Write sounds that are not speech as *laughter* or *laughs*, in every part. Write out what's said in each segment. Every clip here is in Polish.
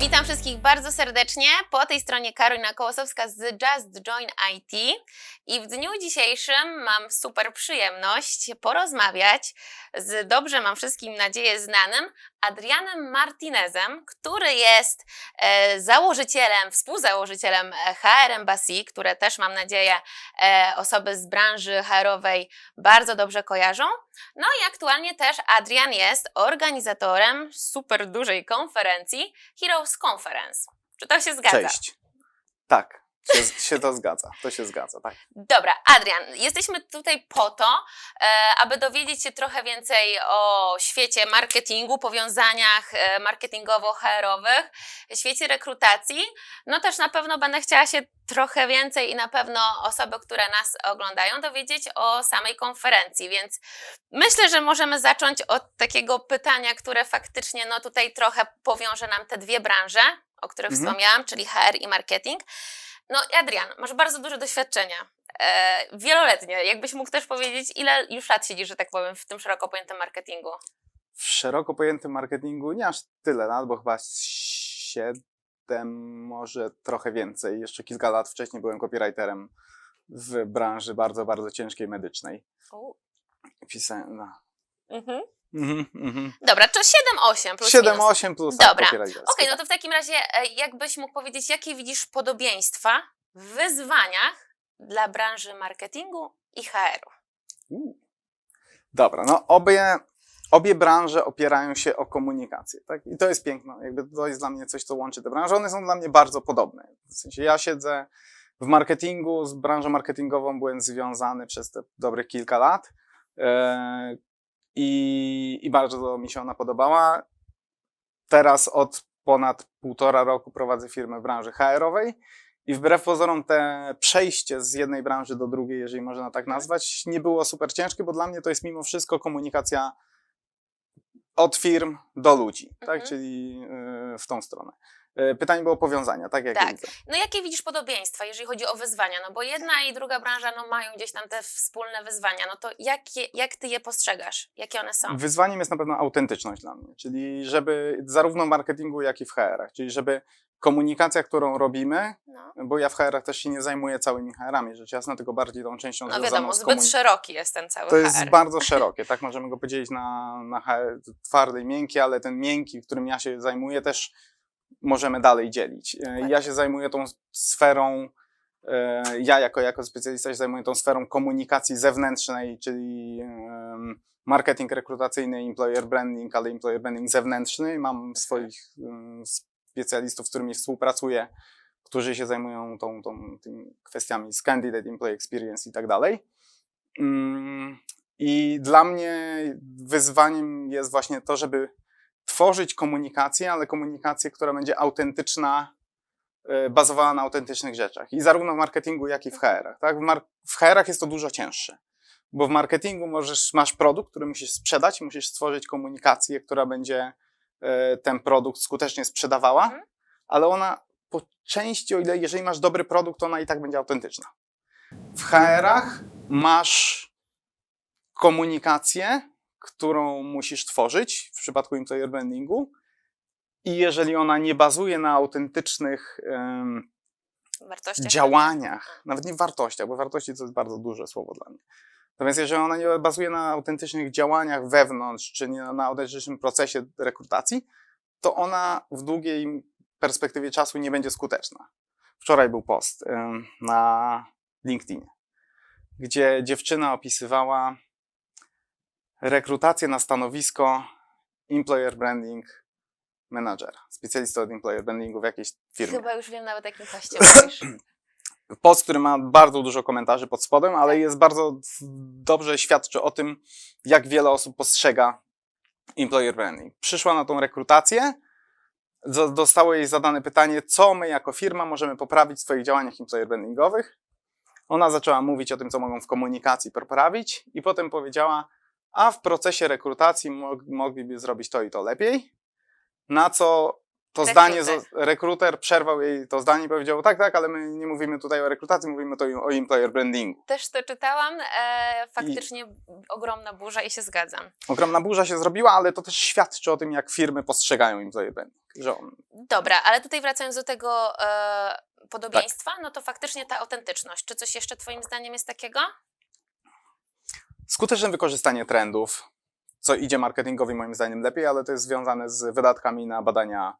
Witam wszystkich bardzo serdecznie. Po tej stronie Karolina Kołosowska z Just Join IT. I w dniu dzisiejszym mam super przyjemność porozmawiać z dobrze mam wszystkim nadzieję znanym Adrianem Martinezem, który jest e, założycielem, współzałożycielem e, HR Embassy, które też mam nadzieję e, osoby z branży HR-owej bardzo dobrze kojarzą. No i aktualnie też Adrian jest organizatorem super dużej konferencji Heroes Conference. Czy to się zgadza? Cześć. Tak, się, się to zgadza. To się zgadza, tak. Dobra, Adrian, jesteśmy tutaj po to, e, aby dowiedzieć się trochę więcej o świecie marketingu, powiązaniach e, marketingowo-HR-owych, świecie rekrutacji. No też na pewno będę chciała się trochę więcej i na pewno osoby, które nas oglądają, dowiedzieć o samej konferencji, więc myślę, że możemy zacząć od takiego pytania, które faktycznie no tutaj trochę powiąże nam te dwie branże, o których Mhm. wspomniałam, czyli HR i marketing. No, Adrian, masz bardzo duże doświadczenia. E, wieloletnie. Jakbyś mógł też powiedzieć, ile już lat siedzisz, że tak powiem, w tym szeroko pojętym marketingu? W szeroko pojętym marketingu nie aż tyle lat, bo chyba siedem, może trochę więcej. Jeszcze kilka lat wcześniej byłem copywriterem w branży bardzo, bardzo ciężkiej medycznej. U. Pisałem, no. Mhm. Mhm, mhm. Dobra, to 7-8 plus minus. 7-8 plus tak, Dobra. Okej, no tak. to w takim razie e, jakbyś mógł powiedzieć, jakie widzisz podobieństwa w wyzwaniach dla branży marketingu i HR-u? Dobra, no obie, obie branże opierają się o komunikację, tak? I to jest piękne, jakby to jest dla mnie coś, co łączy te branże. One są dla mnie bardzo podobne. W sensie ja siedzę w marketingu, z branżą marketingową byłem związany przez te dobrych kilka lat e, i, i bardzo mi się ona podobała. Teraz od ponad półtora roku prowadzę firmę w branży HR-owej i wbrew pozorom te przejście z jednej branży do drugiej, jeżeli można tak nazwać, nie było super ciężkie, bo dla mnie to jest mimo wszystko komunikacja od firm do ludzi, Mhm. tak? Czyli y, w tą stronę. Y, Pytanie było o powiązania, tak jak Tak. widzę. No jakie widzisz podobieństwa, jeżeli chodzi o wyzwania? No bo jedna i druga branża no, mają gdzieś tam te wspólne wyzwania. No to jakie, jak ty je postrzegasz? Jakie one są? Wyzwaniem jest na pewno autentyczność dla mnie, czyli żeby zarówno w marketingu, jak i w HR-ach, czyli żeby komunikacja, którą robimy, No, bo ja w HR-ach też się nie zajmuję całymi HR-ami, rzecz jasna, tylko bardziej tą częścią no związaną wiadomo, z zbyt szeroki jest ten cały To jest HR. bardzo szerokie, *laughs* tak? Możemy go podzielić na, na HR twardy i miękki, ale ten miękki, którym ja się zajmuję, też możemy dalej dzielić. E, Ja się zajmuję tą sferą, e, ja jako, jako specjalista się zajmuję tą sferą komunikacji zewnętrznej, czyli marketing rekrutacyjny, employer branding, ale employer branding zewnętrzny. Mam swoich em, specjalistów, z którymi współpracuję, którzy się zajmują tą, tą, tymi kwestiami z candidate, employee experience i tak dalej. Mm, I dla mnie wyzwaniem jest właśnie to, żeby tworzyć komunikację, ale komunikację, która będzie autentyczna, e, bazowała na autentycznych rzeczach. I zarówno w marketingu, jak i w HR-ach. Tak? W, mar- w HR-ach jest to dużo cięższe, bo w marketingu możesz, masz produkt, który musisz sprzedać, musisz stworzyć komunikację, która będzie e, ten produkt skutecznie sprzedawała, Mhm. ale ona po części, o ile jeżeli masz dobry produkt, ona i tak będzie autentyczna. W HR-ach masz komunikację, którą musisz tworzyć w przypadku employer brandingu i jeżeli ona nie bazuje na autentycznych działaniach, nawet nie wartościach, bo wartości to jest bardzo duże słowo dla mnie. Natomiast jeżeli ona nie bazuje na autentycznych działaniach wewnątrz, czy nie na autentycznym procesie rekrutacji, to ona w długiej perspektywie czasu nie będzie skuteczna. Wczoraj był post na LinkedInie, gdzie dziewczyna opisywała rekrutację na stanowisko employer branding managera, specjalista od employer brandingu w jakiejś firmie. Chyba już wiem nawet, jakim paście *clears throat* mówisz. Post, który ma bardzo dużo komentarzy pod spodem, ale Tak. jest bardzo dobrze świadczy o tym, jak wiele osób postrzega employer branding. Przyszła na tą rekrutację, zostało jej zadane pytanie, co my jako firma możemy poprawić w swoich działaniach employer brandingowych. Ona zaczęła mówić o tym, co mogą w komunikacji poprawić i potem powiedziała, a w procesie rekrutacji mog- mogliby zrobić to i to lepiej, na co to zdanie, rekruter przerwał jej to zdanie i powiedział, tak, tak, ale my nie mówimy tutaj o rekrutacji, mówimy tutaj o employer brandingu. Też to czytałam, e, faktycznie ogromna burza i się zgadzam. Ogromna burza się zrobiła, ale to też świadczy o tym, jak firmy postrzegają employer branding. Że on, Dobra, ale tutaj wracając do tego e, podobieństwa, Tak. no to faktycznie ta autentyczność. Czy coś jeszcze Twoim zdaniem jest takiego? Skuteczne wykorzystanie trendów, co idzie marketingowi moim zdaniem lepiej, ale to jest związane z wydatkami na badania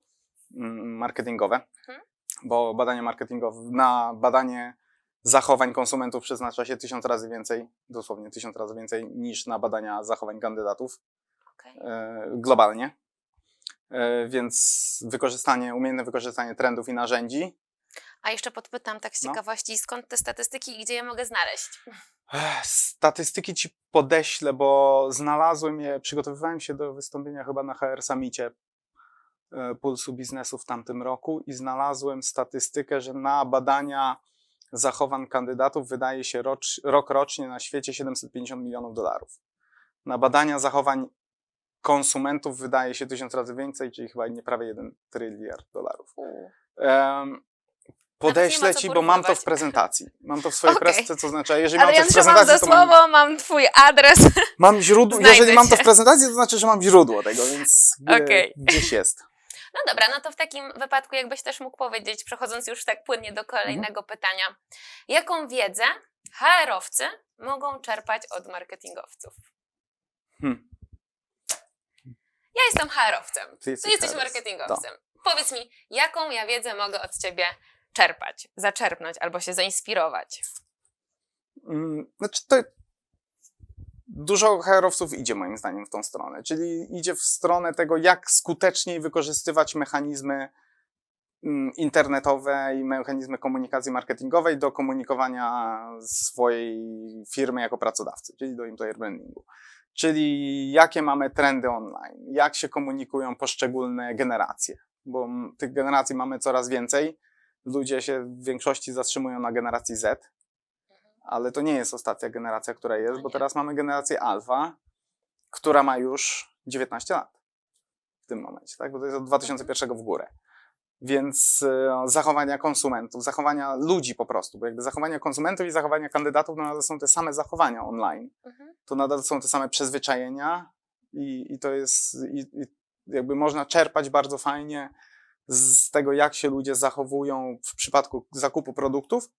mm, marketingowe, Mhm. bo badania marketingowe, na badanie zachowań konsumentów przeznacza się tysiąc razy więcej, dosłownie tysiąc razy więcej niż na badania zachowań kandydatów Okej. e, globalnie. E, Więc wykorzystanie, umiejętne wykorzystanie trendów i narzędzi A jeszcze podpytam tak z No. ciekawości, skąd te statystyki i gdzie je mogę znaleźć? Statystyki ci podeślę, bo znalazłem je, przygotowywałem się do wystąpienia chyba na HR Summicie e, Pulsu Biznesu w tamtym roku i znalazłem statystykę, że na badania zachowań kandydatów wydaje się rocz, rok rocznie na świecie 750 milionów dolarów. Na badania zachowań konsumentów wydaje się tysiąc razy więcej, czyli chyba nie prawie 1 tryliard dolarów. Em, Podeślę ci, bo mam to w prezentacji. Mam to w swojej Okej. presce, co znaczy, jeżeli mam Ale to w prezentacji, za to mam, słowo, mam Twój adres. *laughs* mam źródło. Jeżeli mam to w prezentacji, to znaczy, że mam źródło tego, więc Okej. gdzieś jest. No dobra, no to w takim wypadku jakbyś też mógł powiedzieć, przechodząc już tak płynnie do kolejnego pytania, jaką wiedzę HR-owcy mogą czerpać od marketingowców? Hmm. Ja jestem HR-owcem, Ty ty jesteś jesteś teraz. marketingowcem. Powiedz mi, jaką ja wiedzę mogę od ciebie czerpać, zaczerpnąć albo się zainspirować? Mm, Znaczy to dużo HR-owców idzie moim zdaniem w tą stronę, czyli idzie w stronę tego, jak skuteczniej wykorzystywać mechanizmy mm, internetowe i mechanizmy komunikacji marketingowej do komunikowania swojej firmy jako pracodawcy, czyli do employer brandingu. Czyli jakie mamy trendy online, jak się komunikują poszczególne generacje, bo tych generacji mamy coraz więcej. Ludzie się w większości zatrzymują na generacji Z, ale to nie jest ostatnia generacja, która jest, No bo teraz mamy generację alfa, która ma już 19 lat w tym momencie, tak? bo to jest od 2001 w górę. Więc e, zachowania konsumentów, zachowania ludzi po prostu, bo jakby zachowania konsumentów i zachowania kandydatów to nadal są te same zachowania online. Mhm. To nadal są te same przyzwyczajenia i, i to jest, i, i jakby można czerpać bardzo fajnie z tego, jak się ludzie zachowują w przypadku zakupu produktów,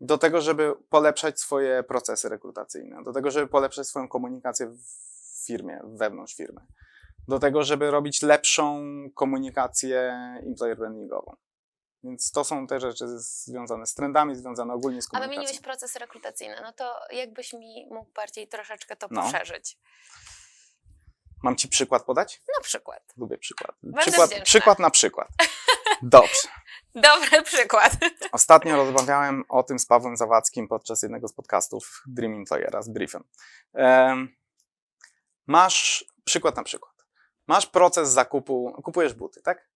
do tego, żeby polepszać swoje procesy rekrutacyjne, do tego, żeby polepszać swoją komunikację w firmie, wewnątrz firmy, do tego, żeby robić lepszą komunikację employer brandingową. Więc to są te rzeczy związane z trendami, związane ogólnie z A komunikacją. wymieniłeś procesy rekrutacyjne, no to jakbyś mi mógł bardziej troszeczkę to No. poszerzyć? Mam ci przykład podać? Na przykład. Lubię przykład. Będę Przykład, wdzięczna. przykład na przykład. Dobrze. *laughs* Dobry przykład. *laughs* Ostatnio rozmawiałem o tym z Pawłem Zawadzkim podczas jednego z podcastów Dream Employera z Briefem. Em, masz przykład na przykład. Masz proces zakupu, kupujesz buty, tak?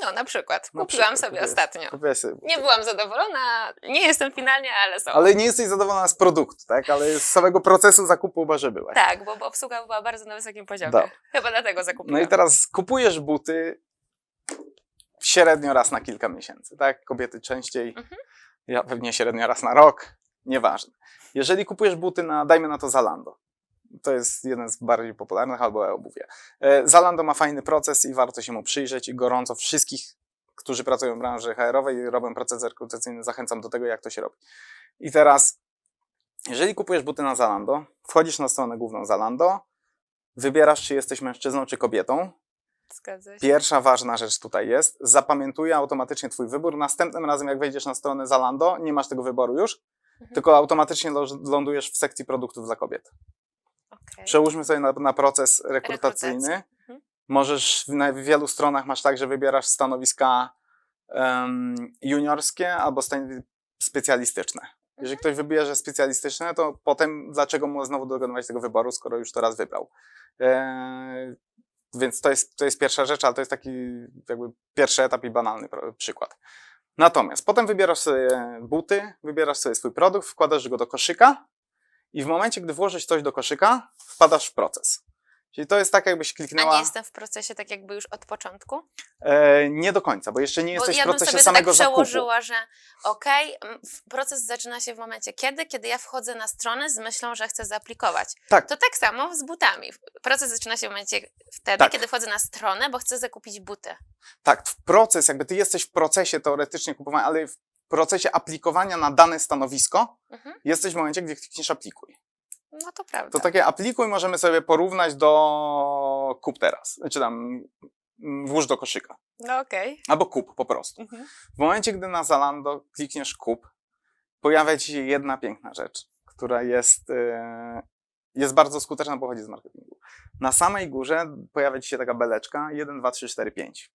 No, na przykład. Na Kupiłam przykład, sobie kupujesz- ostatnio. Kupiłeś sobie buty. Nie byłam zadowolona, nie jestem finalnie, ale są. Ale nie jesteś zadowolona z produktu, tak? Ale z samego procesu zakupu chyba, że byłaś. Tak, bo, obsługa była bardzo na wysokim poziomie. Dobra. Chyba dlatego zakupiłam. No i teraz kupujesz buty średnio raz na kilka miesięcy, tak? Kobiety częściej, Mhm. ja pewnie średnio raz na rok, nieważne. Jeżeli kupujesz buty na, dajmy na to Zalando, to jest jeden z bardziej popularnych, albo e-obuwie. Zalando ma fajny proces i warto się mu przyjrzeć i gorąco wszystkich, którzy pracują w branży HR-owej i robią proces rekrutacyjny, zachęcam do tego, jak to się robi. I teraz, jeżeli kupujesz buty na Zalando, wchodzisz na stronę główną Zalando, wybierasz, czy jesteś mężczyzną, czy kobietą. Pierwsza ważna rzecz tutaj jest, zapamiętuje automatycznie Twój wybór. Następnym razem, jak wejdziesz na stronę Zalando, nie masz tego wyboru już, Mhm. tylko automatycznie lądujesz w sekcji produktów dla kobiet. Okej. Przełóżmy sobie na, na proces rekrutacyjny. Mhm. Możesz, na wielu stronach masz tak, że wybierasz stanowiska em, juniorskie albo stan- specjalistyczne. Jeżeli ktoś wybierze specjalistyczne, to potem dlaczego mu znowu dokonywać tego wyboru, skoro już to raz wybrał? E, więc to jest, to jest pierwsza rzecz, ale to jest taki jakby pierwszy etap i banalny przykład. Natomiast potem wybierasz sobie buty, wybierasz sobie swój produkt, wkładasz go do koszyka i w momencie, gdy włożysz coś do koszyka, wpadasz w proces. Czyli to jest tak, jakbyś A kliknęła. nie jestem w procesie tak jakby już od początku? E, nie do końca, bo jeszcze nie Bo jesteś ja w procesie sobie to samego tak zakupu. przełożyła, że okej, m, w- proces zaczyna się w momencie kiedy? Kiedy ja wchodzę na stronę z myślą, że chcę zaaplikować. Tak. To tak samo z butami. Proces zaczyna się w momencie wtedy, Tak. kiedy wchodzę na stronę, bo chcę zakupić buty. Tak, w proces, jakby ty jesteś w procesie teoretycznie kupowania, ale procesie aplikowania na dane stanowisko Mhm. jesteś w momencie, gdzie klikniesz aplikuj. No to prawda. To takie aplikuj możemy sobie porównać do kup teraz, czy tam mm, włóż do koszyka, No okej. albo kup po prostu. Mhm. W momencie, gdy na Zalando klikniesz kup, pojawia ci się jedna piękna rzecz, która jest, e, jest bardzo skuteczna, pochodzi z marketingu. Na samej górze pojawia ci się taka beleczka 1, 2, 3, 4, 5.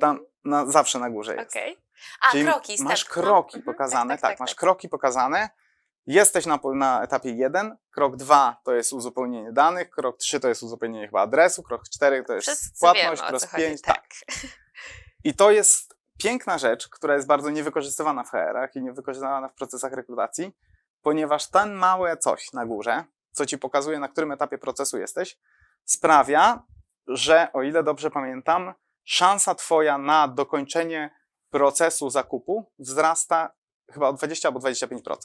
Tam na, zawsze na górze jest. Okej. A, Czyli kroki. masz step, no. kroki Mhm. pokazane, tak, masz kroki pokazane. Jesteś na, na etapie 1, krok 2 to jest uzupełnienie danych, krok 3 to jest uzupełnienie chyba adresu, krok 4 to jest Wszyscy płatność, wiemy, krok co chodzi. 5, tak. Tak. I to jest piękna rzecz, która jest bardzo niewykorzystywana w HR-ach i niewykorzystywana w procesach rekrutacji, ponieważ ten małe coś na górze, co ci pokazuje, na którym etapie procesu jesteś, sprawia, że o ile dobrze pamiętam, szansa twoja na dokończenie procesu zakupu wzrasta chyba o 20 albo 25%.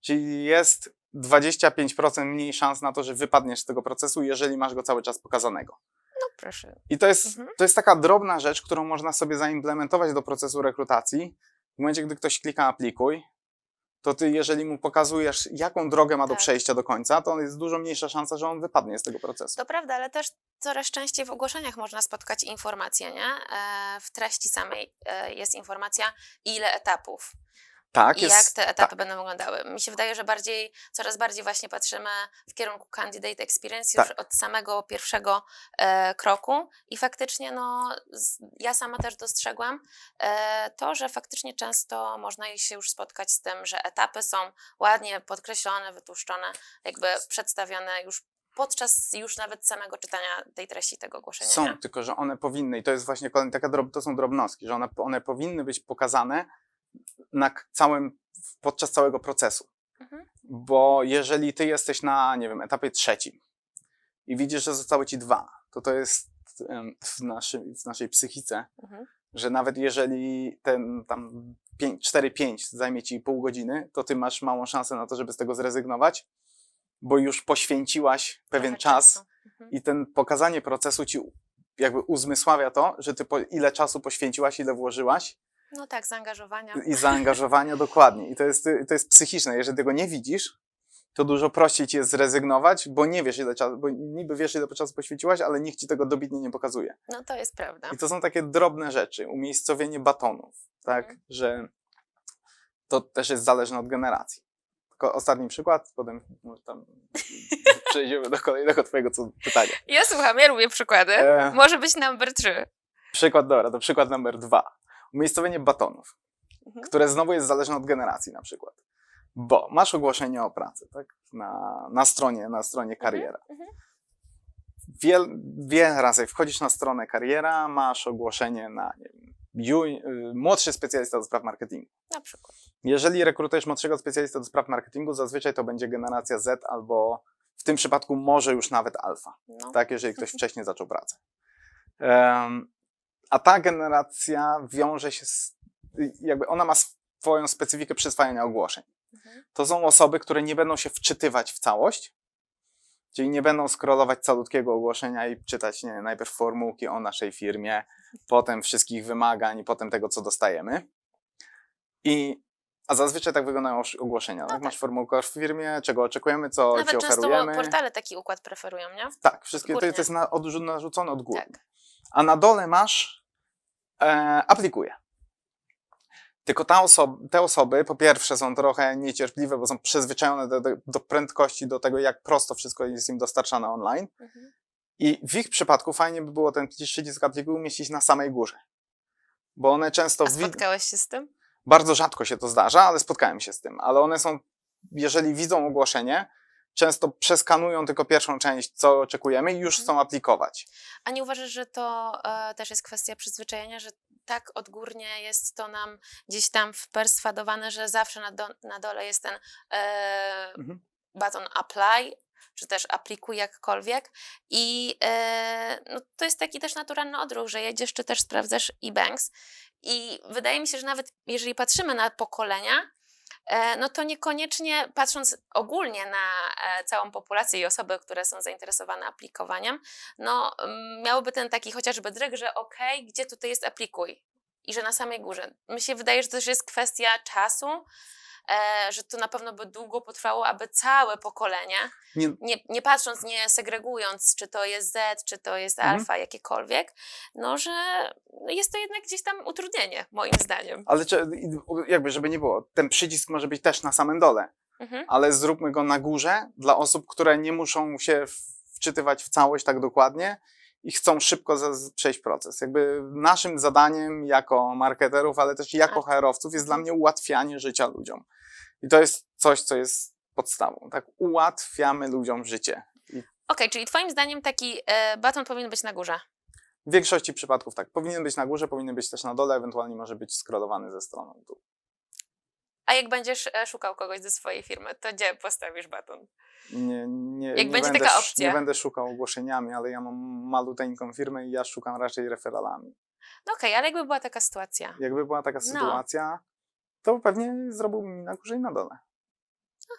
Czyli jest 25% mniej szans na to, że wypadniesz z tego procesu, jeżeli masz go cały czas pokazanego. No proszę. I to jest, Mhm. to jest taka drobna rzecz, którą można sobie zaimplementować do procesu rekrutacji. W momencie, gdy ktoś klika aplikuj, to ty, jeżeli mu pokazujesz, jaką drogę ma do Tak. przejścia do końca, to jest dużo mniejsza szansa, że on wypadnie z tego procesu. To prawda, ale też coraz częściej w ogłoszeniach można spotkać informacje, nie? E, w treści samej e, jest informacja, ile etapów Tak, i jest. jak te etapy tak. będą wyglądały. Mi się wydaje, że bardziej, coraz bardziej właśnie patrzymy w kierunku candidate experience już Tak. od samego pierwszego e, kroku i faktycznie no, z, ja sama też dostrzegłam e, to, że faktycznie często można się już spotkać z tym, że etapy są ładnie podkreślone, wytłuszczone, jakby przedstawione już podczas już nawet samego czytania tej treści tego ogłoszenia. Są, nie? tylko że one powinny, i to jest właśnie kolejna taka drob, to są drobnostki, że one, one powinny być pokazane na całym, podczas całego procesu. Mhm. Bo jeżeli ty jesteś na, nie wiem, etapie trzecim i widzisz, że zostały ci dwa, to to jest w, naszym, w naszej psychice, Mhm. że nawet jeżeli ten tam 4-5 zajmie ci pół godziny, to ty masz małą szansę na to, żeby z tego zrezygnować, bo już poświęciłaś pewien Trochę czas. Mhm. i ten pokazanie procesu ci jakby uzmysławia to, że ty po, ile czasu poświęciłaś, ile włożyłaś No tak, zaangażowania. i zaangażowania *laughs* dokładnie. I to jest, to jest psychiczne. Jeżeli tego nie widzisz, to dużo prościej ci jest zrezygnować, bo nie wiesz ile czasu, bo niby wiesz ile czasu poświęciłaś, ale nikt ci tego dobitnie nie pokazuje. No to jest prawda. I to są takie drobne rzeczy, umiejscowienie batonów, tak, Mhm. że to też jest zależne od generacji. Tylko ostatni przykład, potem może tam *laughs* przejdziemy do kolejnego twojego pytania. Ja słucham, ja lubię przykłady. E, Może być number trzy. Przykład, dobra, to przykład numer dwa. Umiejscowienie batonów, Mhm. które znowu jest zależne od generacji na przykład. Bo masz ogłoszenie o pracę, tak? Na, na stronie, na stronie kariera. mhm. Wiel, wiele razy wchodzisz na stronę kariera, masz ogłoszenie na nie wiem, ju, y, młodszy specjalista do spraw marketingu. Na przykład. Jeżeli rekrutujesz młodszego specjalista do spraw marketingu, zazwyczaj to będzie generacja Z albo w tym przypadku może już nawet alfa No. tak, jeżeli ktoś *laughs* wcześniej zaczął pracę. Em, a ta generacja wiąże się z, jakby ona ma swoją specyfikę przyswajania ogłoszeń. Mhm. To są osoby, które nie będą się wczytywać w całość, czyli nie będą scrollować calutkiego ogłoszenia i czytać nie, najpierw formułki o naszej firmie, potem wszystkich wymagań, potem tego, co dostajemy. I, a zazwyczaj tak wyglądają osz- ogłoszenia. tak? tak. Masz formułkę o firmie, czego oczekujemy, co ci Nawet często oferujemy. portale taki układ preferują, nie? Tak, wszystkie to, jest na, odrzu- narzucone od góry. Tak. A na dole masz e, aplikuje. Tylko te osoby, po pierwsze, są trochę niecierpliwe, bo są przyzwyczajone do, do, prędkości, do tego, jak prosto wszystko jest im dostarczane online. Mhm. I w ich przypadku fajnie by było ten przycisk aplikuj umieścić na samej górze. Bo one często. A spotkałeś się z tym? bardzo rzadko się to zdarza, ale spotkałem się z tym. Ale one są, jeżeli widzą ogłoszenie, często przeskanują tylko pierwszą część, co oczekujemy, i już Mhm. chcą aplikować. A nie uważasz, że to e, też jest kwestia przyzwyczajenia, że tak odgórnie jest to nam gdzieś tam wperswadowane, że zawsze na, do, na dole jest ten e, Mhm. baton apply, czy też aplikuj jakkolwiek. I e, no, to jest taki też naturalny odruch, że jedziesz, czy też sprawdzasz e-banks. I wydaje mi się, że nawet jeżeli patrzymy na pokolenia, no to niekoniecznie patrząc ogólnie na e, całą populację i osoby, które są zainteresowane aplikowaniem, no mm, miałoby ten taki chociażby dryg, że okej, gdzie tutaj jest aplikuj? I że na samej górze. Mi się wydaje, że to też jest kwestia czasu, e, że to na pewno by długo potrwało, aby całe pokolenie, Nie, nie, nie patrząc, nie segregując, czy to jest Z, czy to jest Mhm. alfa, jakiekolwiek, no że jest to jednak gdzieś tam utrudnienie, moim zdaniem. ale czy, jakby, żeby nie było, ten przycisk może być też na samym dole, Mhm. ale zróbmy go na górze dla osób, które nie muszą się wczytywać w całość tak dokładnie i chcą szybko przejść proces. Jakby naszym zadaniem jako marketerów, ale też jako Tak. HR-owców jest dla mnie ułatwianie życia ludziom. I to jest coś, co jest podstawą. Tak, ułatwiamy ludziom życie. I Okej, czyli Twoim zdaniem taki e, baton powinien być na górze. w większości przypadków tak. Powinien być na górze, powinien być też na dole, ewentualnie może być skrolowany ze stroną. dół. A jak będziesz e, szukał kogoś ze swojej firmy, to gdzie postawisz baton? Nie, nie, Jak nie będzie będę, taka opcja. Nie będę szukał ogłoszeniami, ale ja mam maluteńką firmę i ja szukam raczej referalami. No okej, ale jakby była taka sytuacja. Jakby była taka No. sytuacja, to pewnie zrobiłbym mi na górze i na dole.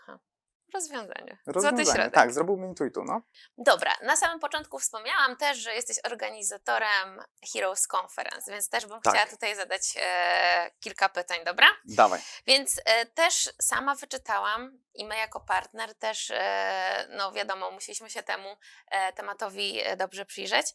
Aha, rozwiązanie. Złoty Rozwiązanie. środek. Tak, zrobiłbym tu i tu, no. Dobra, na samym początku wspomniałam też, że jesteś organizatorem Heroes Conference, więc też bym Tak. chciała tutaj zadać e, kilka pytań, dobra? Dawaj. Więc e, też sama wyczytałam i my jako partner też, e, no wiadomo, musieliśmy się temu e, tematowi e, dobrze przyjrzeć.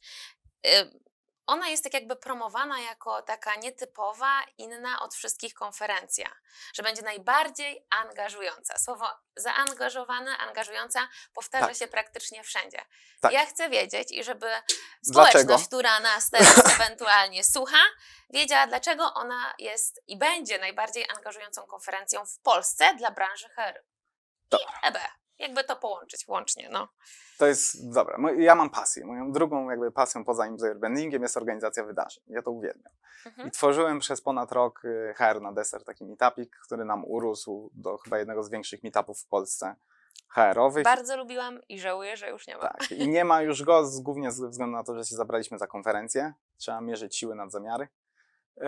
Ona jest tak jakby promowana jako taka nietypowa, inna od wszystkich konferencja, że będzie najbardziej angażująca. Słowo zaangażowana, angażująca powtarza Tak. się praktycznie wszędzie. Tak. Ja chcę wiedzieć i żeby Dlaczego? społeczność, która nas teraz *laughs* ewentualnie słucha, wiedziała, dlaczego ona jest i będzie najbardziej angażującą konferencją w Polsce dla branży HR i EB. Jakby to połączyć łącznie, no. To jest dobra. Mo- Ja mam pasję. Moją drugą jakby pasją poza employer brandingiem jest organizacja wydarzeń. Ja to uwielbiam. Mhm. I tworzyłem przez ponad rok y, HR na deser taki meetupik, który nam urósł do chyba jednego z większych meetupów w Polsce HR-owych. Bardzo lubiłam i żałuję, że już nie ma. Tak. I nie ma już go z, głównie ze względu na to, że się zabraliśmy za konferencję. Trzeba mierzyć siły nad zamiary. Yy,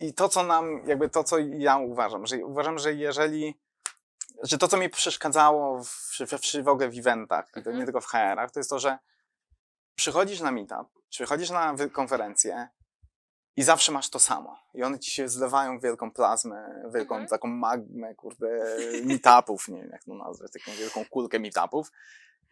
I to, co nam, jakby to, co ja uważam, że uważam, że jeżeli, że to, co mi przeszkadzało w, w, w, w ogóle w eventach, Mhm. nie tylko w HR-ach, to jest to, że przychodzisz na meetup, przychodzisz na konferencję i zawsze masz to samo. I one ci się zlewają w wielką plazmę, wielką Mhm. taką magmę, kurde, meetupów, nie wiem jak to nazwać, taką wielką kulkę meetupów.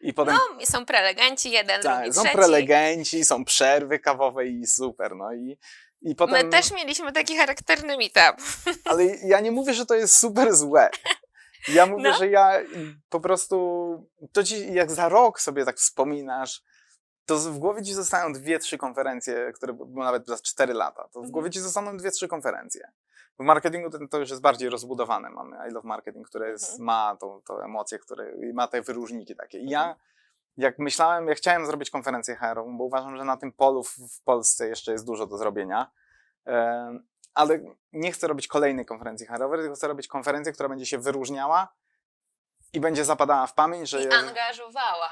I potem No, są prelegenci, jeden, tak, drugi, są trzeci. prelegenci, są przerwy kawowe i super, no i, i potem... My też mieliśmy taki charakterny meetup. Ale ja nie mówię, że to jest super złe. *laughs* Ja mówię, No. że ja po prostu, to ci, jak za rok sobie tak wspominasz, to w głowie ci zostają dwie, trzy konferencje, które były nawet za cztery lata, to w Mhm. głowie ci zostaną dwie, trzy konferencje. W marketingu to, to już jest bardziej rozbudowane. Mamy I Love Marketing, które jest, Mhm. ma tą, tą emocję, które, i ma te wyróżniki takie. I ja, Mhm. jak myślałem, ja chciałem zrobić konferencję HR-ową, bo uważam, że na tym polu w, w Polsce jeszcze jest dużo do zrobienia. Ale nie chcę robić kolejnej konferencji HR-owej, tylko chcę robić konferencję, która będzie się wyróżniała i będzie zapadała w pamięć, że I angażowała.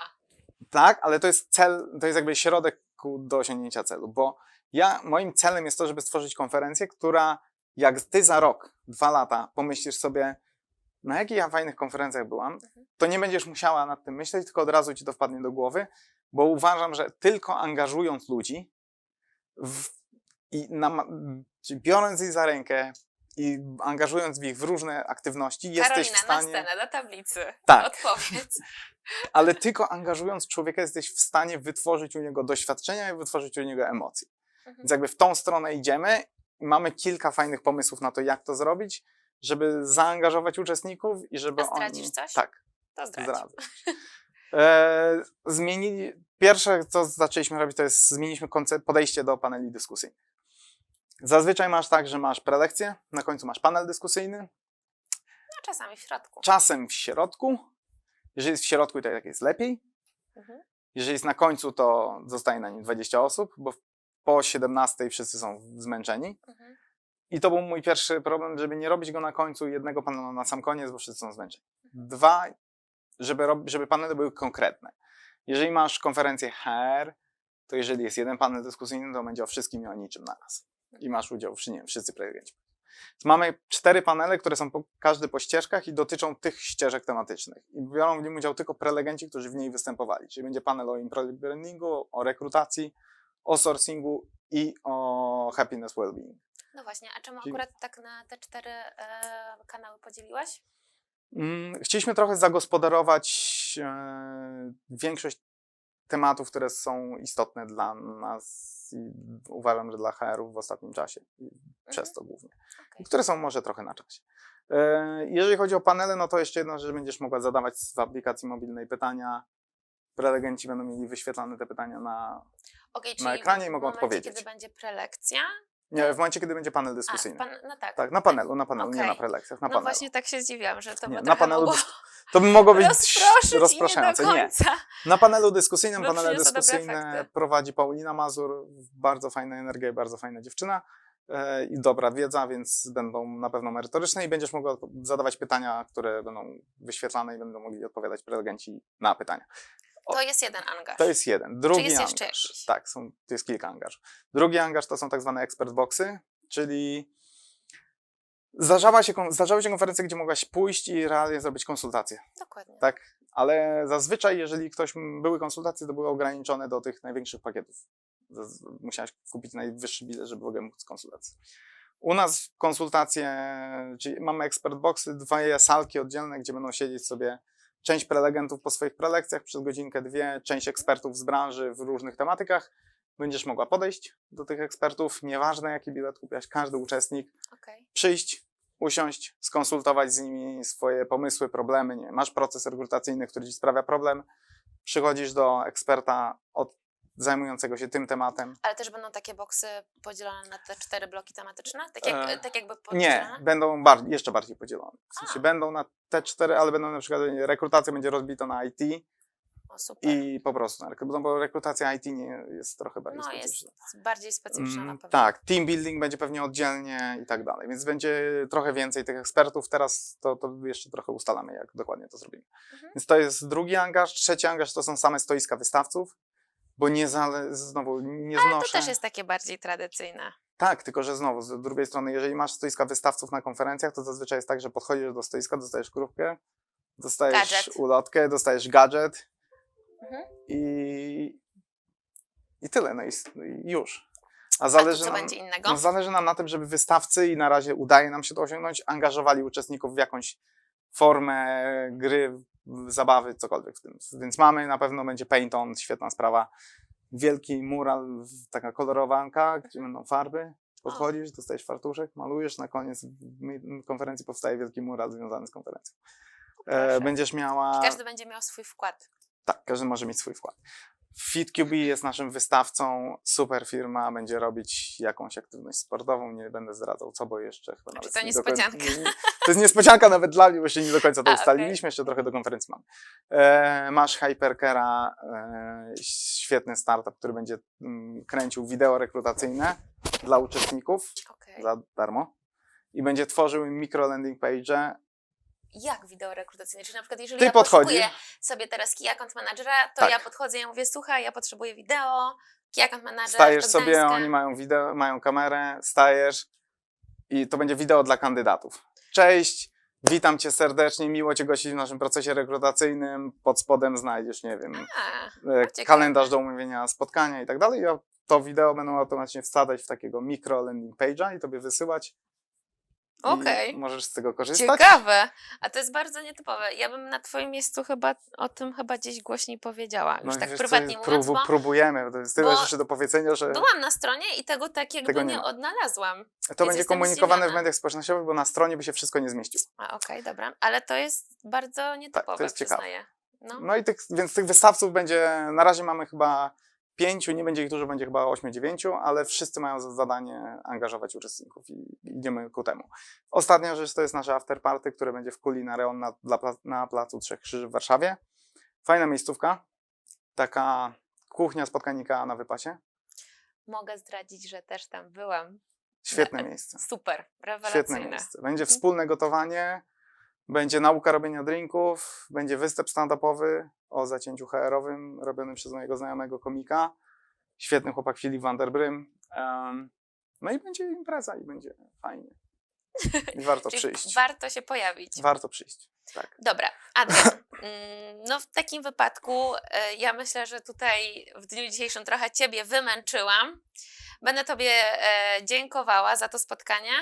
tak, ale to jest cel, to jest jakby środek ku- do osiągnięcia celu, bo ja, moim celem jest to, żeby stworzyć konferencję, która jak ty za rok, dwa lata pomyślisz sobie, na jakich ja fajnych konferencjach byłam, to nie będziesz musiała nad tym myśleć, tylko od razu ci to wpadnie do głowy, bo uważam, że tylko angażując ludzi w, i biorąc ich za rękę i angażując ich w różne aktywności, jesteś Karolina, w stanie... na scenę, do tablicy. Tak. Odpowiedz. *laughs* ale tylko angażując człowieka jesteś w stanie wytworzyć u niego doświadczenia i wytworzyć u niego emocje. Mhm. Więc jakby w tą stronę idziemy i mamy kilka fajnych pomysłów na to, jak to zrobić, żeby zaangażować uczestników i żeby A zdradzisz oni... coś? Tak, To zdradzę. *laughs* E, zmienili... Pierwsze, co zaczęliśmy robić, to jest zmieniliśmy podejście do paneli dyskusyjnych. Zazwyczaj masz tak, że masz prelekcję, na końcu masz panel dyskusyjny, No, czasami w środku. czasem w środku. Jeżeli jest w środku, to tak jest lepiej. Mhm. Jeżeli jest na końcu, to zostaje na nim 20 osób, bo po 17 wszyscy są zmęczeni. Mhm. I to był mój pierwszy problem, żeby nie robić go na końcu jednego panelu na sam koniec, bo wszyscy są zmęczeni. Dwa, żeby, żeby panele były konkretne. Jeżeli masz konferencję HR, to jeżeli jest jeden panel dyskusyjny, to będzie o wszystkim i o niczym naraz. I masz udział, przy, nie wiem, wszyscy prelegenci. Mamy cztery panele, które są po, każdy po ścieżkach i dotyczą tych ścieżek tematycznych. I biorą w nim udział tylko prelegenci, którzy w niej występowali. Czyli będzie panel o brandingu, o rekrutacji, o sourcingu i o happiness well-being. No właśnie, a czemu akurat tak na te cztery e, kanały podzieliłaś? Mm, Chcieliśmy trochę zagospodarować e, większość tematów, które są istotne dla nas i uważam, że dla HR-ów w ostatnim czasie. Przez to głównie. Okej. Które są może trochę na czasie. E, Jeżeli chodzi o panele, no to jeszcze jedna rzecz, będziesz mogła zadawać w aplikacji mobilnej pytania. Prelegenci będą mieli wyświetlane te pytania na. Okej, na ekranie i mogą odpowiedzieć. kiedy będzie prelekcja. Nie, w momencie, kiedy będzie panel A, dyskusyjny. pan, no tak. Tak, na panelu, na panelu, nie na prelekcjach, na no panelu. właśnie tak się zdziwiłam, że to Nie, by na panelu mogło To by mogło być nie rozpraszające. Nie. końca. Na panelu dyskusyjnym, Bo panele dyskusyjne efekty. prowadzi Paulina Mazur, bardzo fajna energia i bardzo fajna dziewczyna e, i dobra wiedza, więc będą na pewno merytoryczne i będziesz mogła zadawać pytania, które będą wyświetlane i będą mogli odpowiadać prelegenci na pytania. To jest jeden angaż. To jest jeden. Drugi jest jeszcze angaż. jakiś? Tak, są, to jest kilka angaż. Drugi angaż to są tak zwane expert boxy, czyli zdarzała się, zdarzały się konferencje, gdzie mogłaś pójść i realnie zrobić konsultację. Dokładnie. Tak, ale zazwyczaj, jeżeli ktoś były konsultacje, to były ograniczone do tych największych pakietów. Musiałeś kupić najwyższy bilet, żeby w ogóle móc konsultację. U nas konsultacje, czyli mamy expert boxy, dwie salki oddzielne, gdzie będą siedzieć sobie część prelegentów po swoich prelekcjach przez godzinkę, dwie, część ekspertów z branży w różnych tematykach. Będziesz mogła podejść do tych ekspertów, nieważne jaki bilet kupiłaś, każdy uczestnik Okej. przyjść, usiąść, skonsultować z nimi swoje pomysły, problemy. Nie, masz proces rekrutacyjny, który ci sprawia problem, przychodzisz do eksperta od, zajmującego się tym tematem. Ale też będą takie boksy podzielone na te cztery bloki tematyczne? Tak, jak, E, tak jakby Nie, podzielone? będą bardziej, jeszcze bardziej podzielone. W sensie A. będą na te cztery, ale będą na przykład rekrutacja będzie rozbita na IT super. i po prostu rekrutację, bo rekrutacja IT nie jest trochę bardziej no jest specyficzna. bardziej specyficzna Mm, na pewno. Tak, team building będzie pewnie oddzielnie i tak dalej, więc będzie trochę więcej tych ekspertów. Teraz to, to jeszcze trochę ustalamy, jak dokładnie to zrobimy. Mhm. Więc to jest drugi angaż. Trzeci angaż to są same stoiska wystawców, bo nie zale, znowu nie Ale znoszę. to też jest takie bardziej tradycyjne. Tak, tylko że znowu, z drugiej strony, jeżeli masz stoiska wystawców na konferencjach, to zazwyczaj jest tak, że podchodzisz do stoiska, dostajesz krówkę, dostajesz Gadżet. ulotkę, dostajesz gadżet Mhm. i, i tyle, no i, i już. A A zależy co nam, będzie innego? no, zależy nam na tym, żeby wystawcy, i na razie udaje nam się to osiągnąć, angażowali uczestników w jakąś formę gry, zabawy, cokolwiek w tym. Więc mamy, na pewno będzie Paint On, świetna sprawa. Wielki mural, taka kolorowanka, gdzie będą farby. Podchodzisz, dostajesz fartuszek, malujesz, na koniec konferencji powstaje wielki mural związany z konferencją. E, będziesz miała... Każdy będzie miał swój wkład. Tak, każdy może mieć swój wkład. FitQB jest naszym wystawcą, super firma, będzie robić jakąś aktywność sportową, nie będę zdradzał co, bo jeszcze chyba Znaczy, nawet... to nie końca- niespodzianka. nie- To jest niespodzianka nawet dla mnie, bo jeszcze nie do końca to A, ustaliliśmy, jeszcze trochę do konferencji mam. E, masz Hypercara, e, świetny startup, który będzie mm, kręcił wideo rekrutacyjne dla uczestników Okej. za darmo i będzie tworzył im mikro landing page Jak wideo rekrutacyjne? Czyli na przykład jeżeli Ty ja poszukuję sobie teraz key account managera, to Tak. ja podchodzę i ja mówię, słuchaj, ja potrzebuję wideo, key account manager Stajesz sobie, Gdańska. oni mają wideo, mają kamerę, stajesz i to będzie wideo dla kandydatów. Cześć, witam cię serdecznie, miło cię gościć w naszym procesie rekrutacyjnym. Pod spodem znajdziesz, nie wiem, A, e, ciekawe. kalendarz do umówienia spotkania i tak dalej. I to wideo będą automatycznie wsadzać w takiego mikro landing page'a i tobie wysyłać. Okej. możesz z tego korzystać. Ciekawe, a to jest bardzo nietypowe. Ja bym na twoim miejscu chyba o tym chyba gdzieś głośniej powiedziała. Już i tak wiesz co, prywatnie mówiąc, próbu- bo próbujemy, to jest tyle rzeczy do powiedzenia, że byłam na stronie i tego tak jakby Tego nie nie, odnalazłam. to będzie komunikowane w zdziwiona. mediach społecznościowych, bo na stronie by się wszystko nie zmieściło. A okej, dobra. Ale to jest bardzo nietypowe, Tak, jest ciekawe. przyznaję. No. No i tych, więc tych wystawców będzie, na razie mamy chyba pięciu, nie będzie ich dużo, będzie chyba ośmiu, dziewięciu, ale wszyscy mają za zadanie angażować uczestników i idziemy ku temu. Ostatnia rzecz to jest nasze afterparty, które będzie w Kuli na Reon na, na Placu Trzech Krzyży w Warszawie. Fajna miejscówka, taka kuchnia spotkanika na wypasie. Mogę zdradzić, że też tam byłam. Świetne Na- miejsce. Super, Świetne rewelacyjne. miejsce. Będzie wspólne gotowanie, Będzie nauka robienia drinków, będzie występ stand-upowy o zacięciu HR-owym robiony przez mojego znajomego komika. Świetny chłopak Filip van der Brym. Em, no i będzie impreza i będzie fajnie. I warto *laughs* przyjść. warto się pojawić. Warto przyjść. Tak. Dobra, Adrian, mm, no w takim wypadku e, ja myślę, że tutaj w dniu dzisiejszym trochę Ciebie wymęczyłam. Będę Tobie e, dziękowała za to spotkanie.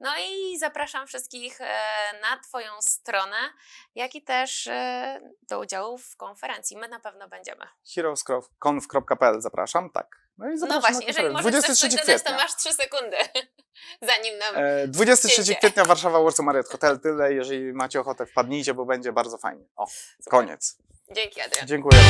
No i zapraszam wszystkich e, na Twoją stronę, jak i też do udziału w konferencji. My na pewno będziemy. heroesconf.pl zapraszam, tak. No i No właśnie, jeżeli możesz coś 23 dodać, to kwietnia. masz 3 sekundy, *laughs* zanim nam... E, 23 Przyjdzie. kwietnia Warszawa Warsaw Marriott Hotel. Tyle. Jeżeli macie ochotę, wpadnijcie, bo będzie bardzo fajnie. O, Super. koniec. Dzięki, Adrian. Dziękuję.